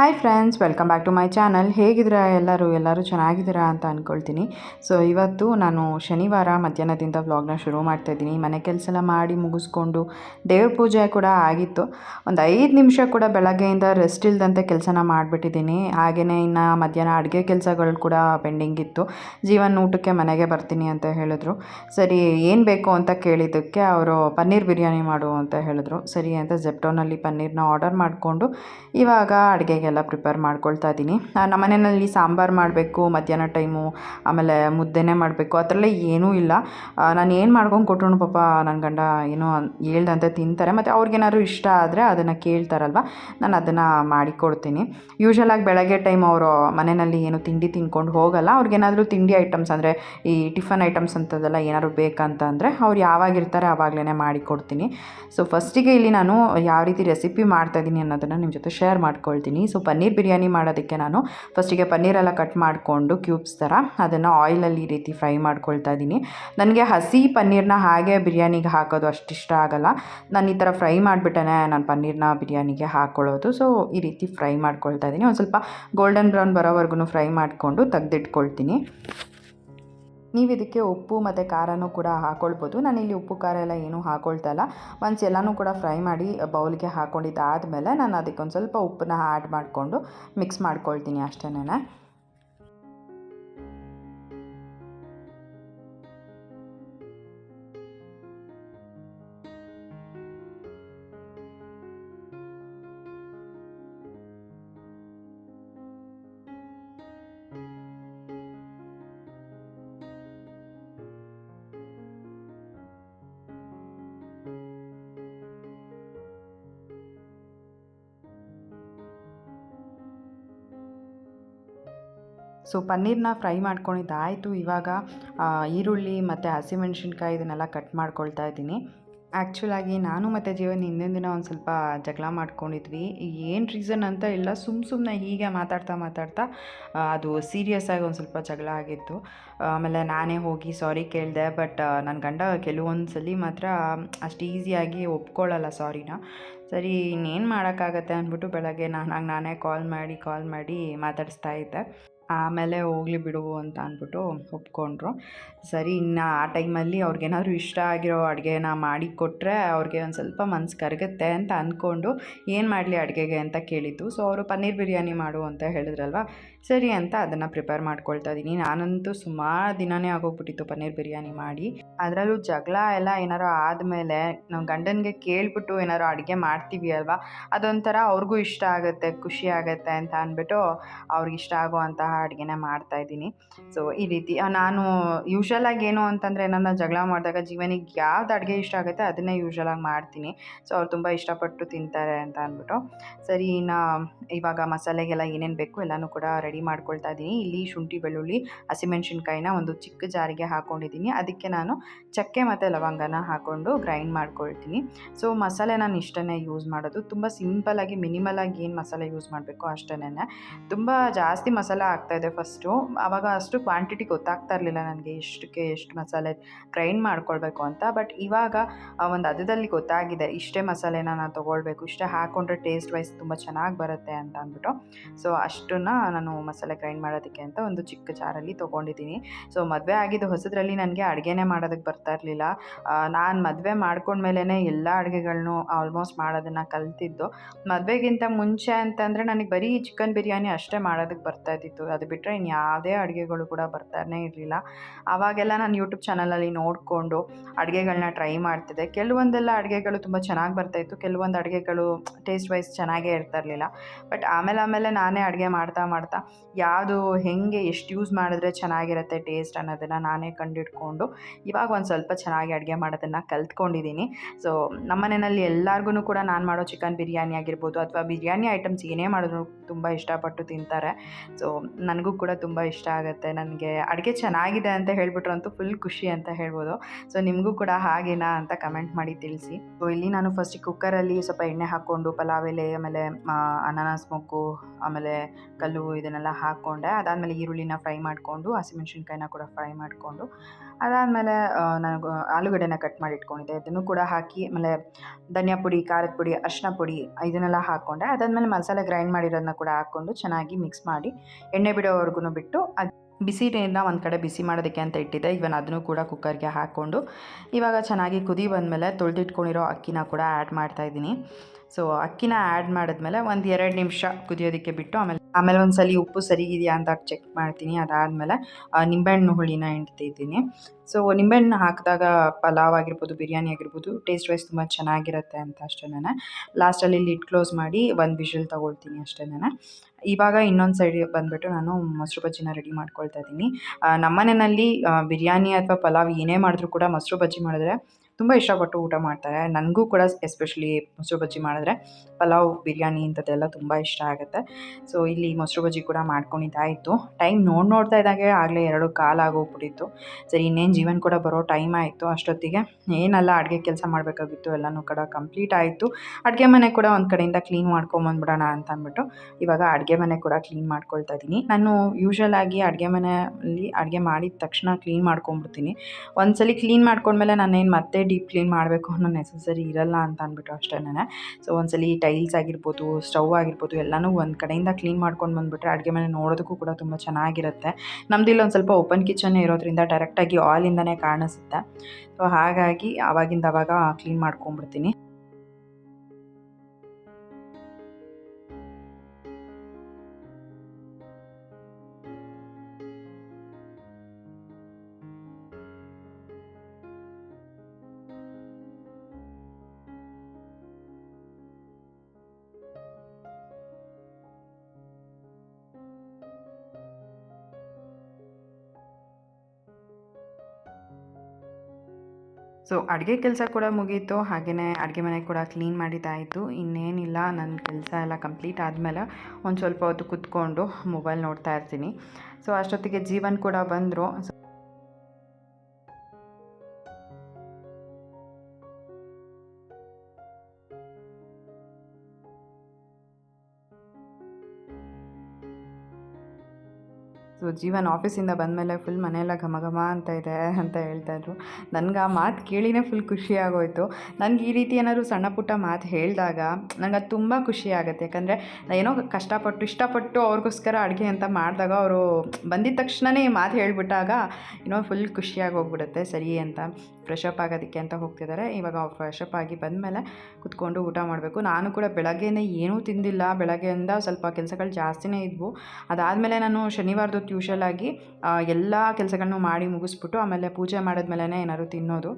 Hi friends welcome back to my channel ಹೇಗಿದ್ದೀರಾ ಎಲ್ಲರೂ? ಎಲ್ಲರೂ ಚೆನ್ನಾಗಿದ್ದೀರಾ ಅಂತ ಅಂದ್ಕೊಳ್ತೀನಿ ಸೊ ಇವತ್ತು ನಾನು ಶನಿವಾರ ಮಧ್ಯಾಹ್ನದಿಂದ ವ್ಲಾಗ್ನ ಶುರು ಮಾಡ್ತಾ ಇದ್ದೀನಿ. ಮನೆ ಕೆಲಸ ಎಲ್ಲ ಮಾಡಿ ಮುಗಿಸ್ಕೊಂಡು ದೇವ್ರ ಪೂಜೆ ಕೂಡ ಆಗಿತ್ತು. ಒಂದು ಐದು ನಿಮಿಷ ಕೂಡ ಬೆಳಗ್ಗೆಯಿಂದ ರೆಸ್ಟ್ ಇಲ್ಲದಂತೆ ಕೆಲಸನ ಮಾಡಿಬಿಟ್ಟಿದ್ದೀನಿ. ಹಾಗೆಯೇ ಇನ್ನು ಮಧ್ಯಾಹ್ನ ಅಡುಗೆ ಕೆಲಸಗಳು ಕೂಡ ಪೆಂಡಿಂಗ್ ಇತ್ತು. ಜೀವನ ಊಟಕ್ಕೆ ಮನೆಗೆ ಬರ್ತೀನಿ ಅಂತ ಹೇಳಿದ್ರು. ಸರಿ, ಏನು ಬೇಕು ಅಂತ ಕೇಳಿದ್ದಕ್ಕೆ ಅವರು ಪನ್ನೀರ್ ಬಿರಿಯಾನಿ ಮಾಡು ಅಂತ ಹೇಳಿದ್ರು. ಸರಿ ಅಂತ ಜೆಪ್ಟೋನಲ್ಲಿ ಪನ್ನೀರ್ನ ಆರ್ಡರ್ ಮಾಡಿಕೊಂಡು ಇವಾಗ ಅಡುಗೆಗೆಲ್ಲ ಪ್ರಿಪೇರ್ ಮಾಡ್ಕೊಳ್ತಾ ಇದ್ದೀನಿ. ನಮ್ಮ ಮನೆಯಲ್ಲಿ ಸಾಂಬಾರು ಮಾಡಬೇಕು, ಮಧ್ಯಾಹ್ನ ಟೈಮು ಆಮೇಲೆ ಮುದ್ದೆನೇ ಮಾಡಬೇಕು ಎಲ್ಲ ಏನೂ ಇಲ್ಲ. ನಾನು ಏನು ಮಾಡ್ಕೊಂಡು ಕೊಟ್ರು ಪಾಪ ನನ್ನ ಗಂಡ ಏನೋ ಹೇಳ್ದಂತೆ ತಿಂತಾರೆ. ಮತ್ತು ಅವ್ರಿಗೇನಾದ್ರು ಇಷ್ಟ ಆದರೆ ಅದನ್ನು ಕೇಳ್ತಾರಲ್ವ? ನಾನು ಅದನ್ನು ಮಾಡಿಕೊಡ್ತೀನಿ ಯೂಶ್ವಲಾಗಿ ಬೆಳಗ್ಗೆ ಟೈಮ್ ಅವರು ಮನೆಯಲ್ಲಿ ಏನು ತಿಂಡಿ ತಿನ್ಕೊಂಡು ಹೋಗಲ್ಲ. ಅವ್ರಿಗೇನಾದರೂ ತಿಂಡಿ ಐಟಮ್ಸ್ ಅಂದರೆ, ಈ ಟಿಫನ್ ಐಟಮ್ಸ್ ಅಂಥದ್ದೆಲ್ಲ ಏನಾದ್ರು ಬೇಕಂತ ಅಂದರೆ, ಅವ್ರು ಯಾವಾಗಿರ್ತಾರೆ ಆವಾಗಲೇ ಮಾಡಿಕೊಡ್ತೀನಿ ಸೊ ಫಸ್ಟಿಗೆ ಇಲ್ಲಿ ನಾನು ಯಾವ ರೀತಿ ರೆಸಿಪಿ ಮಾಡ್ತಾಯಿದ್ದೀನಿ ಅನ್ನೋದನ್ನು ನಿಮ್ಮ ಜೊತೆ ಶೇರ್ ಮಾಡ್ಕೊಳ್ತೀನಿ. ಸೊ ಪನ್ನೀರ್ ಬಿರಿಯಾನಿ ಮಾಡೋದಕ್ಕೆ ನಾನು ಫಸ್ಟಿಗೆ ಪನ್ನೀರೆಲ್ಲ ಕಟ್ ಮಾಡಿಕೊಂಡು ಕ್ಯೂಬ್ಸ್ ಥರ ಅದನ್ನು ಆಯಿಲಲ್ಲಿ ಈ ರೀತಿ ಫ್ರೈ ಮಾಡ್ಕೊಳ್ತಾ ಇದ್ದೀನಿ. ನನಗೆ ಹಸಿ ಪನ್ನೀರ್ನ ಹಾಗೆ ಬಿರಿಯಾನಿಗೆ ಹಾಕೋದು ಅಷ್ಟು ಇಷ್ಟ ಆಗಲ್ಲ. ನಾನು ಈ ಥರ ಫ್ರೈ ಮಾಡಿಬಿಟ್ಟೇ ನಾನು ಪನ್ನೀರ್ನ ಬಿರಿಯಾನಿಗೆ ಹಾಕ್ಕೊಳ್ಳೋದು. ಸೊ ಈ ರೀತಿ ಫ್ರೈ ಮಾಡ್ಕೊಳ್ತಾ ಇದ್ದೀನಿ. ಒಂದು ಸ್ವಲ್ಪ ಗೋಲ್ಡನ್ ಬ್ರೌನ್ ಬರೋವರೆಗೂ ಫ್ರೈ ಮಾಡಿಕೊಂಡು ತೆಗೆದಿಟ್ಕೊಳ್ತೀನಿ. ನೀವು ಇದಕ್ಕೆ ಉಪ್ಪು ಮತ್ತು ಖಾರನೂ ಕೂಡ ಹಾಕ್ಕೊಳ್ಬೋದು ನಾನಿಲ್ಲಿ ಉಪ್ಪು, ಖಾರ ಎಲ್ಲ ಏನೂ ಹಾಕ್ಕೊಳ್ತಾ ಇಲ್ಲ. ಒನ್ಸ್ ಎಲ್ಲನೂ ಕೂಡ ಫ್ರೈ ಮಾಡಿ ಬೌಲ್ಗೆ ಹಾಕ್ಕೊಂಡಿದ್ದಾದಮೇಲೆ ನಾನು ಅದಕ್ಕೊಂದು ಸ್ವಲ್ಪ ಉಪ್ಪನ್ನ ಆ್ಯಡ್ ಮಾಡಿಕೊಂಡು ಮಿಕ್ಸ್ ಮಾಡ್ಕೊಳ್ತೀನಿ ಅಷ್ಟೇನೆ ಸೊ ಪನ್ನೀರ್ನ ಫ್ರೈ ಮಾಡ್ಕೊಂಡಿದ್ದಾಯಿತು ಇವಾಗ ಈರುಳ್ಳಿ ಮತ್ತು ಹಸಿಮೆಣ್ಸಿನ್ಕಾಯಿ ಇದನ್ನೆಲ್ಲ ಕಟ್ ಮಾಡ್ಕೊಳ್ತಾ ಇದ್ದೀನಿ. ಆ್ಯಕ್ಚುಲಾಗಿ ನಾನು ಮತ್ತು ಜೀವನ್ ಹಿಂದಿನ ದಿನ ಒಂದು ಸ್ವಲ್ಪ ಜಗಳ ಮಾಡ್ಕೊಂಡಿದ್ವಿ. ಏನು ರೀಸನ್ ಅಂತ ಇಲ್ಲ. ಸುಮ್ಮ ಸುಮ್ಮನೆ ಹೀಗೆ ಮಾತಾಡ್ತಾ ಮಾತಾಡ್ತಾ ಅದು ಸೀರಿಯಸ್ ಆಗಿ ಒಂದು ಸ್ವಲ್ಪ ಜಗಳ ಆಗಿತ್ತು. ಆಮೇಲೆ ನಾನೇ ಹೋಗಿ ಸಾರಿ ಕೇಳಿದೆ, ಬಟ್ ನನ್ನ ಗಂಡ ಕೆಲವೊಂದು ಸಲ ಮಾತ್ರ ಅಷ್ಟು ಈಸಿಯಾಗಿ ಒಪ್ಕೊಳ್ಳಲ್ಲ ಸಾರಿನ. ಸರಿ, ಇನ್ನೇನು ಮಾಡೋಕ್ಕಾಗತ್ತೆ ಅಂದ್ಬಿಟ್ಟು ಬೆಳಗ್ಗೆ ನಾನಾಗಿ ನಾನೇ ಕಾಲ್ ಮಾಡಿ ಕಾಲ್ ಮಾಡಿ ಮಾತಾಡಿಸ್ತಾ ಇದ್ದೆ. ಆಮೇಲೆ ಹೋಗಲಿ ಬಿಡು ಅಂತ ಅಂದ್ಬಿಟ್ಟು ಒಪ್ಕೊಂಡ್ರು. ಸರಿ, ಇನ್ನು ಆ ಟೈಮಲ್ಲಿ ಅವ್ರಿಗೇನಾದ್ರು ಇಷ್ಟ ಆಗಿರೋ ಅಡುಗೆನ ಮಾಡಿ ಕೊಟ್ಟರೆ ಅವ್ರಿಗೆ ಒಂದು ಸ್ವಲ್ಪ ಮನ್ಸು ಕರಗುತ್ತೆ ಅಂತ ಅಂದ್ಕೊಂಡು ಏನು ಮಾಡಲಿ ಅಡುಗೆಗೆ ಅಂತ ಕೇಳಿದ್ದು. ಸೊ ಅವರು ಪನ್ನೀರ್ ಬಿರಿಯಾನಿ ಮಾಡು ಅಂತ ಹೇಳಿದ್ರಲ್ವ? ಸರಿ ಅಂತ ಅದನ್ನು ಪ್ರಿಪೇರ್ ಮಾಡ್ಕೊಳ್ತಾ ಇದ್ದೀನಿ. ನಾನಂತೂ ಸುಮಾರು ದಿನವೇ ಆಗೋಗ್ಬಿಟ್ಟಿತ್ತು ಪನ್ನೀರ್ ಬಿರಿಯಾನಿ ಮಾಡಿ. ಅದರಲ್ಲೂ ಜಗಳ ಎಲ್ಲ ಏನಾರು ಆದಮೇಲೆ ನಾವು ಗಂಡನಿಗೆ ಕೇಳಿಬಿಟ್ಟು ಏನಾರು ಅಡುಗೆ ಮಾಡ್ತೀವಿ ಅಲ್ವಾ? ಅದೊಂಥರ ಅವ್ರಿಗೂ ಇಷ್ಟ ಆಗುತ್ತೆ, ಖುಷಿ ಆಗುತ್ತೆ ಅಂತ ಅಂದ್ಬಿಟ್ಟು ಅವ್ರಿಗೆ ಇಷ್ಟ ಆಗುವಂತಹ ಅಡುಗೆನ ಮಾಡ್ತಾಯಿದ್ದೀನಿ ಸೊ ಈ ರೀತಿ ನಾನು ಯೂಶ್ವಲಾಗಿ ಏನು ಅಂತಂದರೆ ನನ್ನ ಜಗಳ ಮಾಡಿದಾಗ ಜೀವನಿಗೆ ಯಾವ್ದು ಅಡುಗೆ ಇಷ್ಟ ಆಗುತ್ತೆ ಅದನ್ನೇ ಯೂಶ್ವಲಾಗಿ ಮಾಡ್ತೀನಿ. ಸೊ ಅವ್ರು ತುಂಬ ಇಷ್ಟಪಟ್ಟು ತಿಂತಾರೆ ಅಂತ ಅಂದ್ಬಿಟ್ಟು. ಸರಿ, ಇನ್ನು ಇವಾಗ ಮಸಾಲೆಗೆಲ್ಲ ಏನೇನು ಬೇಕು ಎಲ್ಲನೂ ಕೂಡ ರೆಡಿ ಮಾಡ್ಕೊಳ್ತಾ ಇದ್ದೀನಿ. ಇಲ್ಲಿ ಶುಂಠಿ, ಬೆಳ್ಳುಳ್ಳಿ, ಹಸಿಮೆಣ್ಸಿನ್ಕಾಯಿನ ಒಂದು ಚಿಕ್ಕ ಜಾರಿಗೆ ಹಾಕ್ಕೊಂಡಿದ್ದೀನಿ ಅದಕ್ಕೆ ನಾನು ಚಕ್ಕೆ ಮತ್ತು ಲವಂಗನ ಹಾಕ್ಕೊಂಡು ಗ್ರೈಂಡ್ ಮಾಡ್ಕೊಳ್ತೀನಿ. ಸೊ ಮಸಾಲೆ ನಾನು ಇಷ್ಟನ್ನೇ ಯೂಸ್ ಮಾಡೋದು. ತುಂಬ ಮಿನಿಮಲ್ ಮಿನಿಮಲಾಗಿ ಏನು ಮಸಾಲೆ ಯೂಸ್ ಮಾಡಬೇಕು ಅಷ್ಟನೇ ತುಂಬ ಜಾಸ್ತಿ ಮಸಾಲೆ ಆಗ್ತಾಯಿದೆ ಫಸ್ಟು ಆವಾಗ ಅಷ್ಟು ಕ್ವಾಂಟಿಟಿ ಗೊತ್ತಾಗ್ತಾ ಇರಲಿಲ್ಲ ನನಗೆ ಇಷ್ಟಕ್ಕೆ ಎಷ್ಟು ಮಸಾಲೆ ಗ್ರೈಂಡ್ ಮಾಡ್ಕೊಳ್ಬೇಕು ಅಂತ. ಬಟ್ ಇವಾಗ ಒಂದು ಅದದಲ್ಲಿ ಗೊತ್ತಾಗಿದೆ, ಇಷ್ಟೇ ಮಸಾಲೆನ ನಾನು ತೊಗೊಳ್ಬೇಕು, ಇಷ್ಟೇ ಹಾಕ್ಕೊಂಡ್ರೆ ಟೇಸ್ಟ್ ವೈಸ್ ತುಂಬ ಚೆನ್ನಾಗಿ ಬರುತ್ತೆ ಅಂತ ಅಂದ್ಬಿಟ್ಟು. ಸೊ ಅಷ್ಟನ್ನು ನಾನು ಮಸಾಲೆ ಗ್ರೈಂಡ್ ಮಾಡೋದಕ್ಕೆ ಅಂತ ಒಂದು ಚಿಕ್ಕ ಜಾರಲ್ಲಿ ತೊಗೊಂಡಿದ್ದೀನಿ. ಸೊ ಮದುವೆ ಆಗಿದ್ದು ಹೊಸದ್ರಲ್ಲಿ ನನಗೆ ಅಡುಗೆನೇ ಮಾಡೋದಕ್ಕೆ ಬರ್ತಾ ಇರಲಿಲ್ಲ. ನಾನು ಮದುವೆ ಮಾಡ್ಕೊಂಡ್ಮೇಲೆ ಎಲ್ಲ ಅಡುಗೆಗಳನ್ನು ಆಲ್ಮೋಸ್ಟ್ ಮಾಡೋದನ್ನು ಕಲ್ತಿದ್ದು. ಮದುವೆಗಿಂತ ಮುಂಚೆ ಅಂತಂದರೆ ನನಗೆ ಬರೀ ಚಿಕನ್ ಬಿರಿಯಾನಿ ಅಷ್ಟೇ ಮಾಡೋದಕ್ಕೆ ಬರ್ತಾ ಇದ್ದಿತ್ತು. ಅದು ಬಿಟ್ಟರೆ ಇನ್ನು ಯಾವುದೇ ಅಡುಗೆಗಳು ಕೂಡ ಬರ್ತಾನೆ ಇರಲಿಲ್ಲ. ಆವಾಗೆಲ್ಲ ನಾನು ಯೂಟ್ಯೂಬ್ ಚಾನಲಲ್ಲಿ ನೋಡಿಕೊಂಡು ಅಡುಗೆಗಳನ್ನ ಟ್ರೈ ಮಾಡ್ತಿದ್ದೆ. ಕೆಲವೊಂದೆಲ್ಲ ಅಡುಗೆಗಳು ತುಂಬ ಚೆನ್ನಾಗಿ ಬರ್ತಾಯಿತ್ತು ಕೆಲವೊಂದು ಅಡುಗೆಗಳು ಟೇಸ್ಟ್ ವೈಸ್ ಚೆನ್ನಾಗೇ ಇರ್ತಾ ಇರಲಿಲ್ಲ ಬಟ್ ಆಮೇಲೆ ಆಮೇಲೆ ನಾನೇ ಅಡುಗೆ ಮಾಡ್ತಾ ಮಾಡ್ತಾ ಯಾವುದು ಹೆಂಗೆ ಎಷ್ಟು ಯೂಸ್ ಮಾಡಿದ್ರೆ ಚೆನ್ನಾಗಿರುತ್ತೆ ಟೇಸ್ಟ್ ಅನ್ನೋದನ್ನು ನಾನೇ ಕಂಡಿಡ್ಕೊಂಡು ಇವಾಗ ಒಂದು ಸ್ವಲ್ಪ ಚೆನ್ನಾಗಿ ಅಡುಗೆ ಮಾಡೋದನ್ನು ಕಲ್ತ್ಕೊಂಡಿದ್ದೀನಿ ಸೊ ನಮ್ಮ ಮನೆಯಲ್ಲಿ ಎಲ್ಲರಿಗೂ ಕೂಡ ನಾನು ಮಾಡೋ ಚಿಕನ್ ಬಿರಿಯಾನಿ ಆಗಿರ್ಬೋದು ಅಥವಾ ಬಿರಿಯಾನಿ ಐಟಮ್ಸ್ ಏನೇ ಮಾಡಿದ್ರು ತುಂಬ ಇಷ್ಟಪಟ್ಟು ತಿಂತಾರೆ. ಸೊ ನನಗೂ ಕೂಡ ತುಂಬ ಇಷ್ಟ ಆಗುತ್ತೆ. ನನಗೆ ಅಡುಗೆ ಚೆನ್ನಾಗಿದೆ ಅಂತ ಹೇಳ್ಬಿಟ್ರು ಅಂತೂ ಫುಲ್ ಖುಷಿ ಅಂತ ಹೇಳ್ಬೋದು. ಸೊ ನಿಮಗೂ ಕೂಡ ಹಾಗೇನಾ ಅಂತ ಕಮೆಂಟ್ ಮಾಡಿ ತಿಳಿಸಿ. ಸೊ ಇಲ್ಲಿ ನಾನು ಫಸ್ಟ್ ಕುಕ್ಕರಲ್ಲಿ ಸ್ವಲ್ಪ ಎಣ್ಣೆ ಹಾಕ್ಕೊಂಡು, ಪಲಾವ್ ಎಲೆ, ಆಮೇಲೆ ಅನಾನಸ್ ಮೊಗ್ಗು ಆಮೇಲೆ ಕಲ್ಲು ಇದನ್ನೆಲ್ಲ ಹಾಕ್ಕೊಂಡೆ. ಅದಾದಮೇಲೆ ಈರುಳ್ಳಿನ ಫ್ರೈ ಮಾಡಿಕೊಂಡು, ಹಸಿಮೆಣ್ಸಿನ್ಕಾಯಿನ ಕೂಡ ಫ್ರೈ ಮಾಡಿಕೊಂಡು, ಅದಾದಮೇಲೆ ನಾನು ಆಲೂಗಡ್ಡೆನ ಕಟ್ ಮಾಡಿ ಇಟ್ಕೊಂಡಿದ್ದೆ. ಇದನ್ನು ಕೂಡ ಹಾಕಿ, ಆಮೇಲೆ ಧನಿಯಾ ಪುಡಿ, ಖಾರದ ಪುಡಿ, ಅರಿಶಿನ ಪುಡಿ, ಇದನ್ನೆಲ್ಲ ಹಾಕ್ಕೊಂಡೆ. ಅದಾದಮೇಲೆ ಮಸಾಲೆ ಗ್ರೈಂಡ್ ಮಾಡಿರೋದನ್ನ ಕೂಡ ಹಾಕ್ಕೊಂಡು ಚೆನ್ನಾಗಿ ಮಿಕ್ಸ್ ಮಾಡಿ, ಎಣ್ಣೆ ಬಿಡೋವರೆಗೂ ಬಿಟ್ಟು ಅದು ಬಿಸಿ ನೀರನ್ನ ಒಂದು ಕಡೆ ಬಿಸಿ ಮಾಡೋದಕ್ಕೆ ಅಂತ ಇಟ್ಟಿದ್ದೆ. ಇವನ್ ಅದನ್ನು ಕೂಡ ಕುಕ್ಕರ್ಗೆ ಹಾಕ್ಕೊಂಡು ಇವಾಗ ಚೆನ್ನಾಗಿ ಕುದಿ ಬಂದಮೇಲೆ ತೊಳೆದಿಟ್ಕೊಂಡಿರೋ ಅಕ್ಕಿನ ಕೂಡ ಆ್ಯಡ್ ಮಾಡ್ತಾಯಿದ್ದೀನಿ ಸೊ, ಅಕ್ಕಿನ ಆ್ಯಡ್ ಮಾಡಿದ್ಮೇಲೆ ಒಂದು ಎರಡು ನಿಮಿಷ ಕುದಿಯೋದಕ್ಕೆ ಬಿಟ್ಟು ಆಮೇಲೆ ಆಮೇಲೆ ಒಂದು ಸಲ ಉಪ್ಪು ಸರಿಗಿದೆಯಾ ಅಂತ ಚೆಕ್ ಮಾಡ್ತೀನಿ. ಅದಾದಮೇಲೆ ನಿಂಬೆಹಣ್ಣು ಹುಳಿನ ಹಿಂಡ್ತಿದ್ದೀನಿ ಸೊ, ನಿಂಬೆಹಣ್ಣು ಹಾಕಿದಾಗ ಪಲಾವ್ ಆಗಿರ್ಬೋದು, ಬಿರಿಯಾನಿ ಆಗಿರ್ಬೋದು ಟೇಸ್ಟ್ ವೈಸ್ ತುಂಬ ಚೆನ್ನಾಗಿರುತ್ತೆ ಅಂತ ಅಷ್ಟೇ ನಾನು ಲಾಸ್ಟಲ್ಲಿ ಲಿಡ್ ಕ್ಲೋಸ್ ಮಾಡಿ ಒಂದು ವಿಷಲ್ ತೊಗೊಳ್ತೀನಿ ಅಷ್ಟೇನೆ ಇವಾಗ ಇನ್ನೊಂದು ಸೈಡ್ ಬಂದುಬಿಟ್ಟು ನಾನು ಮೊಸರು ಬಜ್ಜಿನ ರೆಡಿ ಮಾಡ್ಕೊಳ್ತಾ ಇದ್ದೀನಿ. ನಮ್ಮ ಮನೆಯಲ್ಲಿ ಬಿರಿಯಾನಿ ಅಥವಾ ಪಲಾವ್ ಏನೇ ಮಾಡಿದ್ರು ಕೂಡ ಮೊಸರು ಬಜ್ಜಿ ಮಾಡಿದ್ರೆ ತುಂಬ ಇಷ್ಟಪಟ್ಟು ಊಟ ಮಾಡ್ತಾರೆ. ನನಗೂ ಕೂಡ ಎಸ್ಪೆಷಲಿ ಮೊಸರು ಬಜ್ಜಿ ಮಾಡಿದ್ರೆ ಪಲಾವ್, ಬಿರಿಯಾನಿ ಇಂಥದ್ದೆಲ್ಲ ತುಂಬ ಇಷ್ಟ ಆಗುತ್ತೆ. ಸೊ ಇಲ್ಲಿ ಮೊಸರು ಬಜ್ಜಿ ಕೂಡ ಮಾಡ್ಕೊಂಡಿದ್ದಾಯಿತು. ಟೈಮ್ ನೋಡಿ ನೋಡ್ತಾ ಇದ್ದಾಗೆ ಆಗಲೇ ಎರಡು ಕಾಲು ಆಗೋಗ್ಬಿಟ್ಟಿತ್ತು. ಸರಿ, ಇನ್ನೇನು ಜೀವನ್ ಕೂಡ ಬರೋ ಟೈಮ್ ಆಯಿತು. ಅಷ್ಟೊತ್ತಿಗೆ ಏನೆಲ್ಲ, ಅಡುಗೆ ಕೆಲಸ ಮಾಡಬೇಕಾಗಿತ್ತು. ಎಲ್ಲನೂ ಕೂಡ ಕಂಪ್ಲೀಟ್ ಆಯಿತು. ಅಡುಗೆ ಮನೆ ಕೂಡ ಒಂದು ಕಡೆಯಿಂದ ಕ್ಲೀನ್ ಮಾಡ್ಕೊಂಬಂದ್ಬಿಡೋಣ ಅಂತ ಅಂದ್ಬಿಟ್ಟು ಇವಾಗ ಅಡುಗೆ ಮನೆ ಕೂಡ ಕ್ಲೀನ್ ಮಾಡ್ಕೊಳ್ತಾ ಇದ್ದೀನಿ. ನಾನು ಯೂಶ್ವಲ್ ಆಗಿ ಅಡುಗೆ ಮನೆಯಲ್ಲಿ ಅಡುಗೆ ಮಾಡಿದ ತಕ್ಷಣ ಕ್ಲೀನ್ ಮಾಡ್ಕೊಂಬಿಡ್ತೀನಿ ಒಂದ್ಸಲಿ ಕ್ಲೀನ್ ಮಾಡ್ಕೊಂಡ್ಮೇಲೆ ನಾನೇನು ಮತ್ತೆ ಡೀಪ್ ಕ್ಲೀನ್ ಮಾಡಬೇಕು ಅನ್ನೋ ನೆಸಸರಿ ಇರಲ್ಲ ಅಂತ ಅಂದ್ಬಿಟ್ಟು ಅಷ್ಟೇನೆ ಸೊ ಒಂದ್ಸಲಿ ಟೈಲ್ಸ್ ಆಗಿರ್ಬೋದು ಸ್ಟವ್ ಆಗಿರ್ಬೋದು, ಎಲ್ಲನೂ ಒಂದು ಕಡೆಯಿಂದ ಕ್ಲೀನ್ ಮಾಡ್ಕೊಂಡು ಬಂದುಬಿಟ್ರೆ ಅಡುಗೆ ಮನೆ ನೋಡೋದಕ್ಕೂ ಕೂಡ ತುಂಬ ಚೆನ್ನಾಗಿರುತ್ತೆ. ನಮ್ಮದಿಲ್ಲ ಒಂದು ಸ್ವಲ್ಪ ಓಪನ್ ಕಿಚನ್ ಇರೋದ್ರಿಂದ ಡೈರೆಕ್ಟಾಗಿ ಆಲಿಂದನೇ ಕಾಣಿಸುತ್ತೆ. ಸೊ ಹಾಗಾಗಿ ಆವಾಗಿಂದ ಅವಾಗ ಕ್ಲೀನ್ ಮಾಡ್ಕೊಂಬಿಡ್ತೀನಿ ಸೊ ಅಡುಗೆ ಕೆಲಸ ಕೂಡ ಮುಗೀತು. ಹಾಗೆಯೇ ಅಡುಗೆ ಮನೆ ಕೂಡ ಕ್ಲೀನ್ ಮಾಡಿದ್ದಾಯಿತು. ಇನ್ನೇನಿಲ್ಲ. ನನ್ನ ಕೆಲಸ ಎಲ್ಲ ಕಂಪ್ಲೀಟ್ ಆದಮೇಲೆ ಒಂದು ಸ್ವಲ್ಪ ಹೊತ್ತು ಕುತ್ಕೊಂಡು ಮೊಬೈಲ್ ನೋಡ್ತಾ ಇರ್ತೀನಿ. ಸೊ ಅಷ್ಟೊತ್ತಿಗೆ ಜೀವನ್ ಕೂಡ ಬಂದರು. ಜೀವನ್ ಆಫೀಸಿಂದ ಬಂದಮೇಲೆ ಫುಲ್ ಮನೆಯೆಲ್ಲ ಘಮ ಘಮ ಅಂತ ಇದೆ ಅಂತ ಹೇಳ್ತಾಯಿದ್ರು ನನಗೆ ಆ ಮಾತು ಕೇಳಿನೇ ಫುಲ್ ಖುಷಿ ಆಗೋಯ್ತು. ನನಗೆ ಈ ರೀತಿ ಏನಾದರೂ ಸಣ್ಣ ಪುಟ್ಟ ಮಾತು ಹೇಳಿದಾಗ ನಂಗೆ ಅದು ತುಂಬ ಖುಷಿ ಆಗುತ್ತೆ. ಯಾಕಂದರೆ ಏನೋ ಕಷ್ಟಪಟ್ಟು, ಇಷ್ಟಪಟ್ಟು ಅವ್ರಿಗೋಸ್ಕರ ಅಡುಗೆ ಅಂತ ಮಾಡಿದಾಗ ಅವರು ಬಂದಿದ್ದ ತಕ್ಷಣವೇ ಈ ಮಾತು ಹೇಳಿಬಿಟ್ಟಾಗ ಏನೋ ಫುಲ್ ಖುಷಿಯಾಗಿ ಹೋಗ್ಬಿಡುತ್ತೆ ಸರಿ ಅಂತ ಫ್ರೆಶ್ ಅಪ್ ಆಗೋದಕ್ಕೆ ಅಂತ ಹೋಗ್ತಿದ್ದಾರೆ ಇವಾಗ ಅವ್ರು ಫ್ರೆಶ್ ಅಪ್ ಆಗಿ ಬಂದಮೇಲೆ ಕುತ್ಕೊಂಡು ಊಟ ಮಾಡಬೇಕು. ನಾನು ಕೂಡ ಬೆಳಗ್ಗೆನೇ ಏನೂ ತಿಂದಿಲ್ಲ. ಬೆಳಗ್ಗೆಯಿಂದ ಸ್ವಲ್ಪ ಕೆಲಸಗಳು ಜಾಸ್ತಿನೇ ಇದ್ವು. ಅದಾದಮೇಲೆ ನಾನು ಶನಿವಾರದೊತ್ತು ಯೂಶಲ್ ಆಗಿ ಎಲ್ಲ ಕೆಲಸಗಳನ್ನು ಮಾಡಿ ಮುಗಿಸ್ಬಿಟ್ಟು ಆಮೇಲೆ ಪೂಜೆ ಮಾಡಿದ್ಮೇಲೆ ಏನಾದ್ರು ತಿನ್ನೋದು.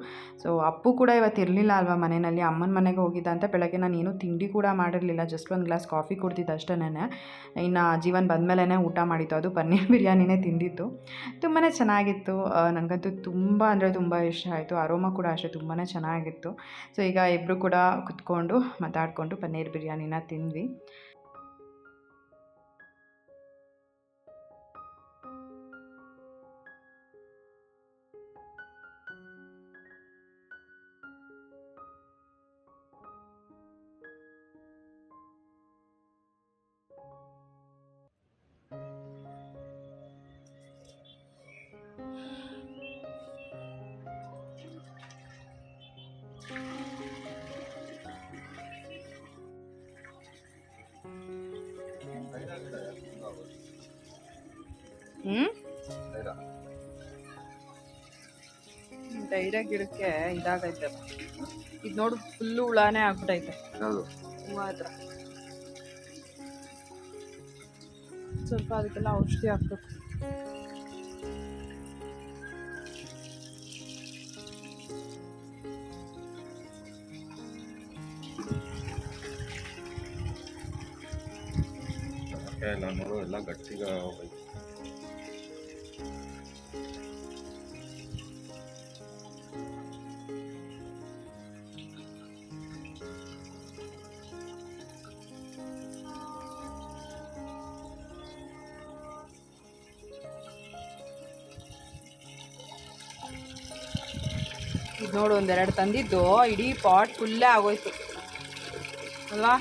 ಸೊ ಅಪ್ಪು ಕೂಡ ಇವತ್ತು ಇರಲಿಲ್ಲ ಅಲ್ವಾ ಮನೆಯಲ್ಲಿ? ಅಮ್ಮನ ಮನೆಗೆ ಹೋಗಿದ್ದ ಅಂತ ಬೆಳಗ್ಗೆ ನಾನು ಏನೂ ತಿಂಡಿ ಕೂಡ ಮಾಡಿರಲಿಲ್ಲ. ಜಸ್ಟ್ ಒಂದು ಗ್ಲಾಸ್ ಕಾಫಿ ಕುಡ್ದಿದ್ದು ಅಷ್ಟೇ ಇನ್ನು ಜೀವನ್ ಬಂದಮೇಲೆ ಊಟ ಮಾಡಿತ್ತು. ಅದು ಪನ್ನೀರ್ ಬಿರಿಯಾನಿನೇ ತಿಂದಿತ್ತು. ತುಂಬಾ ಚೆನ್ನಾಗಿತ್ತು. ನನಗಂತೂ ತುಂಬ ಅಂದರೆ ತುಂಬ ಇಷ್ಟ ಆಯಿತು. ಅರೋಮ ಕೂಡ ಅಷ್ಟೇ ತುಂಬಾ ಚೆನ್ನಾಗಿತ್ತು. ಸೊ ಈಗ ಇಬ್ಬರು ಕೂಡ ಕುತ್ಕೊಂಡು ಮಾತಾಡಿಕೊಂಡು ಪನ್ನೀರ್ ಬಿರಿಯಾನಿನ ತಿಂದ್ವಿ. ಹ್ಞೂ ಧೈರ್ಯ ಗಿಡಕ್ಕೆ ಇದಾಗೈತೆ. ಇದು ನೋಡು ಫುಲ್ಲು ಹುಳಾನೇ ಆಗ್ಬಿಟ್ಟೈತೆ ಹೂವು ಹತ್ರ. ಸ್ವಲ್ಪ ಅದಕ್ಕೆಲ್ಲ ಔಷಧಿ ಹಾಕ್ಬೇಕು. ಎಲ್ಲ ನೋಡು ಎಲ್ಲ ಗಟ್ಟಿಗ ನೋಡು ಒಂದೆರಡು ತಂದಿದ್ದು. ಇಡೀ ಪಾಟ್ ಫುಲ್ಲೇ ಆಗೋಯ್ತು. ಅಲ್ವಾ?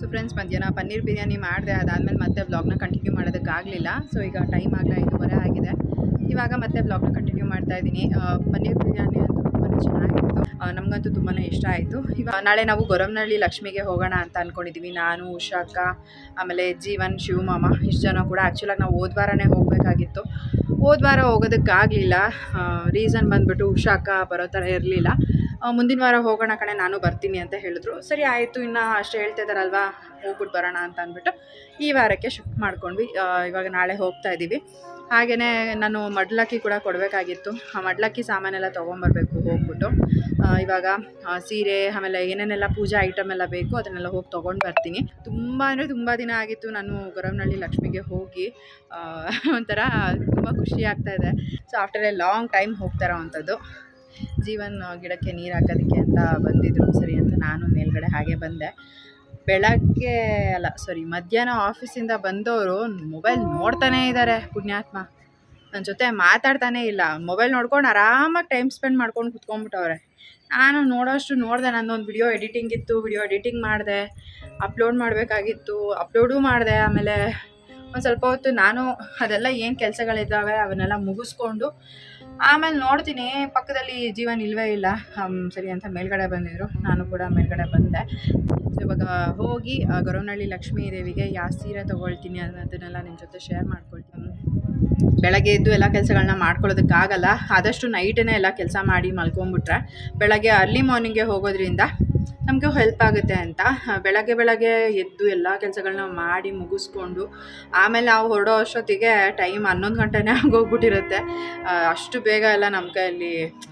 ಸೊ ಫ್ರೆಂಡ್ಸ್ ಮಧ್ಯಾಹ್ನ ಪನ್ನೀರ್ ಬಿರಿಯಾನಿ ಮಾಡಿದೆ. ಅದಾದಮೇಲೆ ಮತ್ತೆ ಬ್ಲಾಗ್ನ ಕಂಟಿನ್ಯೂ ಮಾಡೋದಕ್ಕಾಗಲಿಲ್ಲ. ಸೊ ಈಗ ಟೈಮ್ ಆಗಲ ಐದುವರೆ ಆಗಿದೆ. ಇವಾಗ ಮತ್ತೆ ಬ್ಲಾಗ್ನ ಕಂಟಿನ್ಯೂ ಮಾಡ್ತಾ ಇದ್ದೀನಿ. ಪನ್ನೀರ್ ಬಿರಿಯಾನಿ ಅಂತೂ ಚೆನ್ನಾಗಿತ್ತು. ನಮಗಂತೂ ತುಂಬಾ ಇಷ್ಟ ಆಯಿತು. ಇವಾಗ ನಾಳೆ ನಾವು ಗೊರಮ್ನಹಳ್ಳಿ ಲಕ್ಷ್ಮಿಗೆ ಹೋಗೋಣ ಅಂತ ಅಂದ್ಕೊಂಡಿದ್ದೀವಿ ನಾನು, ಉಷಾ ಆಮೇಲೆ ಜೀವನ್, ಶಿವಮಾಮ, ಇಷ್ಟು ಜನ ಕೂಡ ಆ್ಯಕ್ಚುಲಾಗಿ ನಾವು ಹೋದ ವಾರನೇ ಹೋಗಬೇಕಾಗಿತ್ತು. ಹೋದ ವಾರ ಹೋಗೋದಕ್ಕಾಗಲಿಲ್ಲ. ರೀಸನ್ ಬಂದುಬಿಟ್ಟು ಉಷಾ ಅಕ್ಕ ಬರೋ ಥರ ಇರಲಿಲ್ಲ. ಮುಂದಿನ ವಾರ ಹೋಗೋಣ ಕಣೆ, ನಾನು ಬರ್ತೀನಿ ಅಂತ ಹೇಳಿದ್ರು. ಸರಿ, ಆಯಿತು, ಇನ್ನು ಅಷ್ಟು ಹೇಳ್ತಾ ಇದ್ದಾರಲ್ವಾ? ಹೋಗ್ಬಿಟ್ಟು ಬರೋಣ ಅಂತ ಅಂದ್ಬಿಟ್ಟು ಈ ವಾರಕ್ಕೆ ಶಿಫ್ಟ್ ಮಾಡ್ಕೊಂಡ್ವಿ. ಇವಾಗ ನಾಳೆ ಹೋಗ್ತಾ ಇದ್ದೀವಿ ಹಾಗೆಯೇ ನಾನು ಮಡ್ಲಕ್ಕಿ ಕೂಡ ಕೊಡಬೇಕಾಗಿತ್ತು. ಆ ಮಡ್ಲಕ್ಕಿ ಸಾಮಾನೆಲ್ಲ ತೊಗೊಂಬರ್ಬೇಕು ಹೋಗ್ಬಿಟ್ಟು. ಇವಾಗ ಸೀರೆ, ಆಮೇಲೆ ಏನೇನೆಲ್ಲ ಪೂಜಾ ಐಟಮ್ ಎಲ್ಲ ಬೇಕು ಅದನ್ನೆಲ್ಲ ಹೋಗಿ ತೊಗೊಂಡು ಬರ್ತೀನಿ. ತುಂಬ ಅಂದರೆ ತುಂಬ ದಿನ ಆಗಿತ್ತು ನಾನು ಗೊರವನಹಳ್ಳಿ ಲಕ್ಷ್ಮಿಗೆ ಹೋಗಿ. ಒಂಥರ ತುಂಬ ಖುಷಿ ಆಗ್ತಾ ಇದೆ. So after a long time ಹೋಗ್ತಾರೋ ಅಂಥದ್ದು. ಜೀವನ್ ಗಿಡಕ್ಕೆ ನೀರು ಹಾಕೋದಕ್ಕೆ ಅಂತ ಬಂದಿದ್ರು. ಸರಿ ಅಂತ ನಾನು ಮೇಲ್ಗಡೆ ಹಾಗೆ ಬಂದೆ. ಬೆಳಗ್ಗೆ ಅಲ್ಲ ಸಾರಿ ಮಧ್ಯಾಹ್ನ ಆಫೀಸಿಂದ ಬಂದವರು ಮೊಬೈಲ್ ನೋಡ್ತಾನೇ ಇದ್ದಾರೆ ಪುಣ್ಯಾತ್ಮ. ನನ್ನ ಜೊತೆ ಮಾತಾಡ್ತಾನೇ ಇಲ್ಲ. ಮೊಬೈಲ್ ನೋಡ್ಕೊಂಡು ಆರಾಮಾಗಿ ಟೈಮ್ ಸ್ಪೆಂಡ್ ಮಾಡ್ಕೊಂಡು ಕುತ್ಕೊಂಡ್ಬಿಟ್ಟವ್ರೆ. ನಾನು ನೋಡೋಷ್ಟು ನೋಡಿದೆ ನನ್ನೊಂದು ವಿಡಿಯೋ ಎಡಿಟಿಂಗ್ ಇತ್ತು ವಿಡಿಯೋ ಎಡಿಟಿಂಗ್ ಮಾಡಿದೆ ಅಪ್ಲೋಡ್ ಮಾಡಬೇಕಾಗಿತ್ತು ಅಪ್ಲೋಡು ಮಾಡಿದೆ, ಆಮೇಲೆ ಒಂದು ಸ್ವಲ್ಪ ಹೊತ್ತು ನಾನು ಅದೆಲ್ಲ ಏನು ಕೆಲಸಗಳಿದ್ದಾವೆ, ಅವನ್ನೆಲ್ಲ ಮುಗಿಸ್ಕೊಂಡು ಆಮೇಲೆ ನೋಡ್ತೀನಿ, ಪಕ್ಕದಲ್ಲಿ ಜೀವನ್ ಇಲ್ವೇ ಇಲ್ಲ. ಸರಿ ಅಂತ ಮೇಲ್ಗಡೆ ಬಂದಿದ್ರು. ನಾನು ಕೂಡ ಮೇಲ್ಗಡೆ ಬಂದೆ. ಇವಾಗ ಹೋಗಿ ಗೊರವನಹಳ್ಳಿ ಲಕ್ಷ್ಮೀ ದೇವಿಗೆ ಯಾವ ಸೀರೆ ತೊಗೊಳ್ತೀನಿ ಅನ್ನೋದನ್ನೆಲ್ಲ ನಿಮ್ಮ ಜೊತೆ ಶೇರ್ ಮಾಡ್ಕೊಳ್ತೀನಿ. ಬೆಳಗ್ಗೆ ಎದ್ದು ಎಲ್ಲ ಕೆಲಸಗಳನ್ನ ಮಾಡ್ಕೊಳ್ಳೋದಕ್ಕಾಗಲ್ಲ. ಆದಷ್ಟು ನೈಟೇ ಎಲ್ಲ ಕೆಲಸ ಮಾಡಿ ಮಲ್ಕೊಂಬಿಟ್ರೆ. ಬೆಳಗ್ಗೆ ಅರ್ಲಿ ಮಾರ್ನಿಂಗ್ಗೆ ಹೋಗೋದ್ರಿಂದ ನಮಗೂ ಹೆಲ್ಪ್ ಆಗುತ್ತೆ ಅಂತ. ಬೆಳಗ್ಗೆ ಬೆಳಗ್ಗೆ ಎದ್ದು ಎಲ್ಲ ಕೆಲಸಗಳನ್ನ ಮಾಡಿ ಮುಗಿಸ್ಕೊಂಡು ಆಮೇಲೆ ನಾವು ಹೊರಡೋ ಅಷ್ಟೊತ್ತಿಗೆ ಟೈಮ್ ಹನ್ನೊಂದು ಗಂಟೆನೇ ಆಗೋಗ್ಬಿಟ್ಟಿರುತ್ತೆ. ಅಷ್ಟು ಬೇಗ ಎಲ್ಲ ನಮ್ಮ ಕೈಯಲ್ಲಿ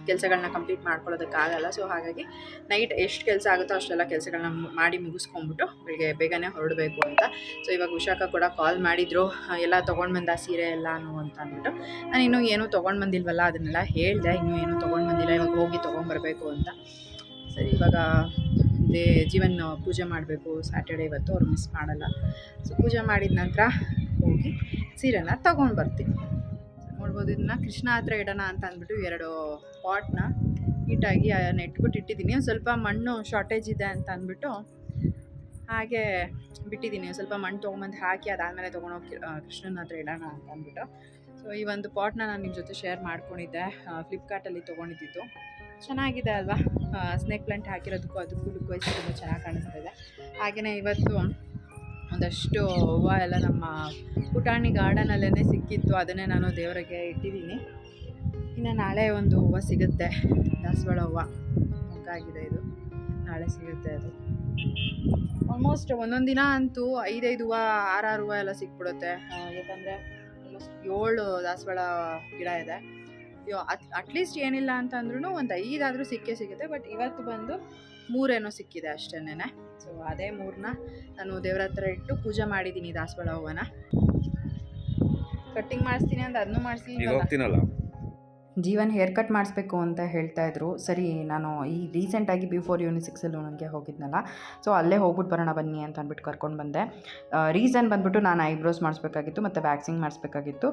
ಕೆಲಸಗಳನ್ನ ಕಂಪ್ಲೀಟ್ ಮಾಡ್ಕೊಳ್ಳೋದಕ್ಕಾಗಲ್ಲ ಸೊ ಹಾಗಾಗಿ ನೈಟ್ ಎಷ್ಟು ಕೆಲಸ ಆಗುತ್ತೋ ಅಷ್ಟೆಲ್ಲ ಕೆಲಸಗಳನ್ನ ಮಾಡಿ ಮುಗಿಸ್ಕೊಂಡ್ಬಿಟ್ಟು ಬೆಳಗ್ಗೆ ಬೇಗನೆ ಹೊರಡಬೇಕು ಅಂತ. ಸೊ ಇವಾಗ ಉಷಾಕ ಕೂಡ ಕಾಲ್ ಮಾಡಿದ್ರು. ಎಲ್ಲ ತೊಗೊಂಡು ಬಂದ ಸೀರೆ ಎಲ್ಲಾನು ಅಂತ ಅಂದ್ಬಿಟ್ಟು. ನಾನು ಇನ್ನೂ ಏನೂ ತೊಗೊಂಡು ಬಂದಿಲ್ವಲ್ಲ, ಅದನ್ನೆಲ್ಲ ಹೇಳಿದೆ. ಇನ್ನೂ ಏನೂ ತೊಗೊಂಡು ಬಂದಿಲ್ಲ. ಇವಾಗ ಹೋಗಿ ತೊಗೊಂಡ್ಬರ್ಬೇಕು ಅಂತ. ಸರಿ, ಇವಾಗ ದೇ ಜೀವನ್ ಪೂಜೆ ಮಾಡಬೇಕು. ಸ್ಯಾಟರ್ಡೆ ಇವತ್ತು ಅವ್ರು ಮಿಸ್ ಮಾಡಲ್ಲ. ಸೊ ಪೂಜೆ ಮಾಡಿದ ನಂತರ ಹೋಗಿ ಸೀರೆನ ತೊಗೊಂಡು ಬರ್ತೀನಿ. ನೋಡ್ಬೋದು ಇದನ್ನ ಕೃಷ್ಣ ಹತ್ರ ಇಡೋಣ ಅಂತ ಅಂದ್ಬಿಟ್ಟು ಎರಡು ಪಾಟ್ನ ನೀಟಾಗಿ ನೆಟ್ಬಿಟ್ಟು ಇಟ್ಟಿದ್ದೀನಿ. ಸ್ವಲ್ಪ ಮಣ್ಣು ಶಾರ್ಟೇಜ್ ಇದೆ ಅಂತ ಅಂದ್ಬಿಟ್ಟು ಹಾಗೆ ಬಿಟ್ಟಿದ್ದೀನಿ. ಸ್ವಲ್ಪ ಮಣ್ಣು ತೊಗೊಂಬಂದು ಹಾಕಿ ಅದಾದಮೇಲೆ ತೊಗೊಂಡೋಗಿ ಕೃಷ್ಣನ ಹತ್ರ ಇಡೋಣ ಅಂತ ಅಂದ್ಬಿಟ್ಟು. ಸೊ ಈ ಒಂದು ಪಾಟ್ನ ನಾನು ನಿಮ್ಮ ಜೊತೆ ಶೇರ್ ಮಾಡ್ಕೊಂಡಿದ್ದೆ. ಫ್ಲಿಪ್ಕಾರ್ಟಲ್ಲಿ ತೊಗೊಂಡಿದ್ದು. ಚೆನ್ನಾಗಿದೆ ಅಲ್ವಾ? ಸ್ನೇಕ್ ಪ್ಲಾಂಟ್ ಹಾಕಿರೋದಕ್ಕೂ ಅದಕ್ಕೂ ಲುಕ್ ವೈಸ್ ತುಂಬ ಚೆನ್ನಾಗಿ ಕಾಣಿಸ್ತಾ ಇದೆ ಹಾಗೆಯೇ ಇವತ್ತು ಒಂದಷ್ಟು ಹೂವು ಎಲ್ಲ ನಮ್ಮ ಪುಟಾಣಿ ಗಾರ್ಡನಲ್ಲೇ ಸಿಕ್ಕಿತ್ತು. ಅದನ್ನೇ ನಾನು ದೇವರಿಗೆ ಇಟ್ಟಿದ್ದೀನಿ. ಇನ್ನು ನಾಳೆ ಒಂದು ಹೂವು ಸಿಗುತ್ತೆ. ದಾಸವಾಳ ಹೂವು. ಮೊಗ್ಗಾಗಿದೆ ಇದು. ನಾಳೆ ಸಿಗುತ್ತೆ ಅದು. ಆಲ್ಮೋಸ್ಟ್ ಒಂದೊಂದು ದಿನ ಅಂತೂ ಐದೈದು ಹೂವು, ಆರಾರು ಹೂವು ಎಲ್ಲ ಸಿಕ್ಬಿಡುತ್ತೆ. ಯಾಕಂದರೆ ಆಲ್ಮೋಸ್ಟ್ ಏಳು ದಾಸವಾಳ ಗಿಡ ಇದೆ. ಅಟ್ ಅಟ್ಲೀಸ್ಟ್ ಏನಿಲ್ಲ ಅಂತ ಅಂದ್ರೂ ಒಂದು ಐದಾದರೂ ಸಿಕ್ಕೇ ಸಿಗುತ್ತೆ ಬಟ್ ಇವತ್ತು ಬಂದು ಮೂರೇನೋ ಸಿಕ್ಕಿದೆ ಅಷ್ಟೇನೆ ಸೊ ಅದೇ ಮೂರನ್ನ ನಾನು ದೇವ್ರ ಹತ್ರ ಇಟ್ಟು ಪೂಜೆ ಮಾಡಿದ್ದೀನಿ ದಾಸವಾಳ ಹೂವನ್ನ ಕಟ್ಟಿಂಗ್ ಮಾಡಿಸ್ತೀನಿ ಅಂತ ಅದನ್ನು ಮಾಡಿಸ್ತೀನಿ ಜೀವನ್ ಹೇರ್ ಕಟ್ ಮಾಡಿಸ್ಬೇಕು ಅಂತ ಹೇಳ್ತಾ ಇದ್ರು. ಸರಿ, ನಾನು ಈ ರೀಸೆಂಟಾಗಿ ಬಿಫೋರ್ ಯೂನಿಸಿಕ್ ಸಲೂನ್ಗೆ ಹೋಗಿದ್ನಲ್ಲ ಸೊ ಅಲ್ಲೇ ಹೋಗ್ಬಿಟ್ಟು ಬರೋಣ ಬನ್ನಿ ಅಂತ ಅಂದ್ಬಿಟ್ಟು ಕರ್ಕೊಂಡು ಬಂದೆ. ರೀಸನ್ ಬಂದ್ಬಿಟ್ಟು ನಾನು ಐಬ್ರೋಸ್ ಮಾಡಿಸ್ಬೇಕಾಗಿತ್ತು, ಮತ್ತು ವ್ಯಾಕ್ಸಿಂಗ್ ಮಾಡಿಸ್ಬೇಕಾಗಿತ್ತು.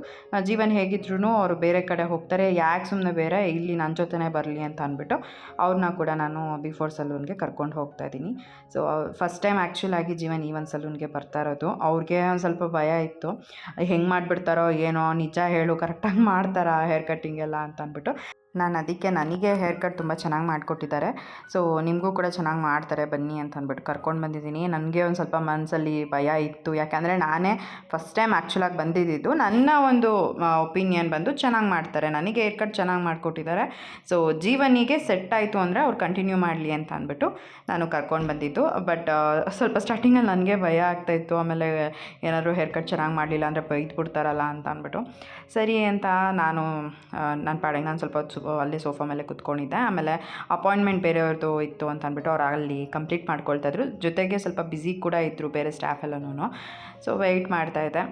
ಜೀವನ್ ಹೇಗಿದ್ರು ಅವರು ಬೇರೆ ಕಡೆ ಹೋಗ್ತಾರೆ, ಯಾಕೆ ಸುಮ್ಮನೆ ಬೇರೆ, ಇಲ್ಲಿ ನನ್ನ ಜೊತೆನೇ ಬರಲಿ ಅಂತ ಅಂದ್ಬಿಟ್ಟು ಅವ್ರನ್ನ ಕೂಡ ನಾನು ಬಿಫೋರ್ ಸಲೂನ್ಗೆ ಕರ್ಕೊಂಡು ಹೋಗ್ತಾ ಇದ್ದೀನಿ. ಸೊ ಫಸ್ಟ್ ಟೈಮ್ ಆ್ಯಕ್ಚುಲಾಗಿ ಜೀವನ್ ಈ ಒಂದು ಸಲೂನ್ಗೆ ಬರ್ತಾ ಇರೋದು. ಅವ್ರಿಗೆ ಒಂದು ಸ್ವಲ್ಪ ಭಯ ಇತ್ತು. ಹೆಂಗೆ ಮಾಡಿಬಿಡ್ತಾರೋ ಏನೋ ನಿಜ ಹೇಳು ಕರೆಕ್ಟಾಗಿ ಮಾಡ್ತಾರಾ ಹೇರ್ ಕಟ್ಟಿಂಗ್ ಎಲ್ಲ ಅಂತ ಅಂದ್ಬಿಟ್ಟು. ನಾನು ಅದಕ್ಕೆ ನನಗೆ ಹೇರ್ ಕಟ್ ತುಂಬ ಚೆನ್ನಾಗಿ ಮಾಡಿಕೊಟ್ಟಿದ್ದಾರೆ. ಸೊ ನಿಮಗೂ ಕೂಡ ಚೆನ್ನಾಗಿ ಮಾಡ್ತಾರೆ, ಬನ್ನಿ ಅಂತ ಅಂದ್ಬಿಟ್ಟು ಕರ್ಕೊಂಡು ಬಂದಿದ್ದೀನಿ. ನನಗೆ ಒಂದು ಸ್ವಲ್ಪ ಮನಸ್ಸಲ್ಲಿ ಭಯ ಇತ್ತು. ಯಾಕೆಂದರೆ ನಾನೇ ಫಸ್ಟ್ ಟೈಮ್ ಆ್ಯಕ್ಚುಲಾಗಿ ಬಂದಿದ್ದು. ನನ್ನ ಒಂದು ಒಪಿನಿಯನ್ ಬಂದು ಚೆನ್ನಾಗಿ ಮಾಡ್ತಾರೆ. ನನಗೆ ಹೇರ್ ಕಟ್ ಚೆನ್ನಾಗಿ ಮಾಡಿಕೊಟ್ಟಿದ್ದಾರೆ. ಸೊ ಜೀವನಿಗೆ ಸೆಟ್ ಆಯಿತು ಅಂದರೆ ಅವ್ರು ಕಂಟಿನ್ಯೂ ಮಾಡಲಿ ಅಂತ ಅಂದ್ಬಿಟ್ಟು ನಾನು ಕರ್ಕೊಂಡು ಬಂದಿದ್ದು. ಬಟ್ ಸ್ವಲ್ಪ ಸ್ಟಾರ್ಟಿಂಗಲ್ಲಿ ನನಗೆ ಭಯ ಆಗ್ತಾಯಿತ್ತು ಆಮೇಲೆ ಏನಾದರೂ ಹೇರ್ ಕಟ್ ಚೆನ್ನಾಗಿ ಮಾಡಲಿಲ್ಲ ಅಂದರೆ ಬೈದು ಬಿಡ್ತಾರಲ್ಲ ಅಂತ ಅಂದ್ಬಿಟ್ಟು. ಸರಿ ಅಂತ ನಾನು ನನ್ನ ಪಾಡಿಗೆ ನಾನು ಸ್ವಲ್ಪ ಹೊತ್ತು ಅಲ್ಲೇ ಸೋಫಾ ಮೇಲೆ ಕುತ್ಕೊಂಡಿದ್ದೆ. ಆಮೇಲೆ ಅಪಾಯಿಂಟ್ಮೆಂಟ್ ಬೇರೆಯವ್ರದ್ದು ಇತ್ತು ಅಂತ ಅಂದ್ಬಿಟ್ಟು ಅವ್ರು ಅಲ್ಲಿ ಕಂಪ್ಲೀಟ್ ಮಾಡ್ಕೊಳ್ತಾ ಇದ್ರು. ಜೊತೆಗೆ ಸ್ವಲ್ಪ ಬ್ಯುಸಿ ಕೂಡ ಇದ್ದರು ಬೇರೆ ಸ್ಟಾಫ್ ಎಲ್ಲನೂ ಸೊ ವೆಯ್ಟ್ ಮಾಡ್ತಾಯಿದ್ದೆ